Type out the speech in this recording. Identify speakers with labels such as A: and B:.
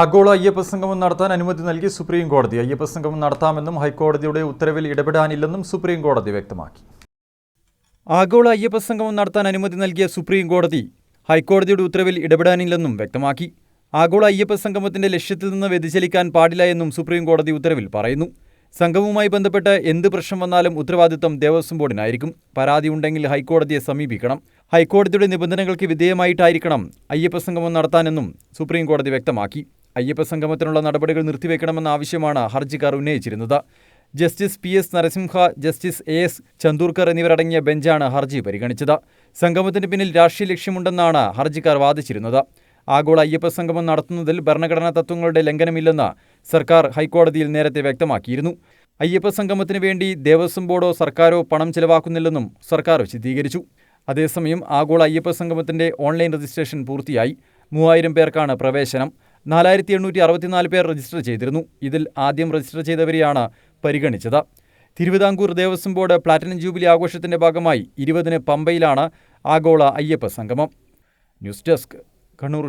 A: ആഗോള അയ്യപ്പ സംഗമം നടത്താൻ അനുമതി നൽകി സുപ്രീം കോടതി. അയ്യപ്പ സംഗമം നടത്താമെന്നും ഹൈക്കോടതിയുടെ ഉത്തരവിൽ ഇടപെടാനില്ലെന്നും സുപ്രീം കോടതി വ്യക്തമാക്കി. ആഗോള അയ്യപ്പ സംഗമം നടത്താൻ അനുമതി നൽകിയ സുപ്രീം കോടതി ഹൈക്കോടതിയുടെ ഉത്തരവിൽ ഇടപെടാനില്ലെന്നും വ്യക്തമാക്കി. ആഗോള അയ്യപ്പ സംഗമത്തിന്റെ ലക്ഷ്യത്തിൽ നിന്ന് വ്യതിചലിക്കാൻ പാടില്ല എന്നും സുപ്രീം കോടതി ഉത്തരവിൽ പറയുന്നു. സംഘവുമായി ബന്ധപ്പെട്ട് എന്ത് പ്രശ്നം വന്നാലും ഉത്തരവാദിത്തം ദേവസ്വം ബോർഡിനായിരിക്കും. പരാതി ഉണ്ടെങ്കിൽ ഹൈക്കോടതിയെ സമീപിക്കണം. ഹൈക്കോടതിയുടെ നിബന്ധനകൾക്ക് വിധേയമായിട്ടായിരിക്കണം അയ്യപ്പ സംഗമം നടത്താനെന്നും സുപ്രീം കോടതി വ്യക്തമാക്കി. അയ്യപ്പ സംഗമത്തിനുള്ള നടപടികൾ നിർത്തിവെക്കണമെന്ന ആവശ്യമാണ് ഹർജിക്കാർ ഉന്നയിച്ചിരുന്നത്. Justice P S Narasimha justice A S Chandurkar എന്നിവരടങ്ങിയ ബെഞ്ചാണ് ഹർജി പരിഗണിച്ചത്. സംഗമത്തിന് പിന്നിൽ രാഷ്ട്രീയ ലക്ഷ്യമുണ്ടെന്നാണ് ഹർജിക്കാർ വാദിച്ചിരുന്നത്. ആഗോള അയ്യപ്പ സംഗമം നടത്തുന്നതിൽ ഭരണഘടനാ തത്വങ്ങളുടെ ലംഘനമില്ലെന്ന് സർക്കാർ ഹൈക്കോടതിയിൽ നേരത്തെ വ്യക്തമാക്കിയിരുന്നു. അയ്യപ്പ സംഗമത്തിന് വേണ്ടി ദേവസ്വം ബോർഡോ സർക്കാരോ പണം ചെലവാക്കുന്നില്ലെന്നും സർക്കാർ വിശദീകരിച്ചു. അതേസമയം ആഗോള അയ്യപ്പ സംഗമത്തിന്റെ ഓൺലൈൻ രജിസ്ട്രേഷൻ പൂർത്തിയായി. മൂവായിരം പേർക്കാണ് പ്രവേശനം. നാലായിരത്തി എണ്ണൂറ്റി അറുപത്തിനാല് പേർ രജിസ്റ്റർ ചെയ്തിരുന്നു. ഇതിൽ ആദ്യം രജിസ്റ്റർ ചെയ്തവരെയാണ് പരിഗണിച്ചത്. Thiruvithamkoor Devaswom board platinum jubilee ആഘോഷത്തിന്റെ ഭാഗമായി ഇരുപതിന് പമ്പയിലാണ് ആഗോള അയ്യപ്പ സംഗമം. News desk Kannur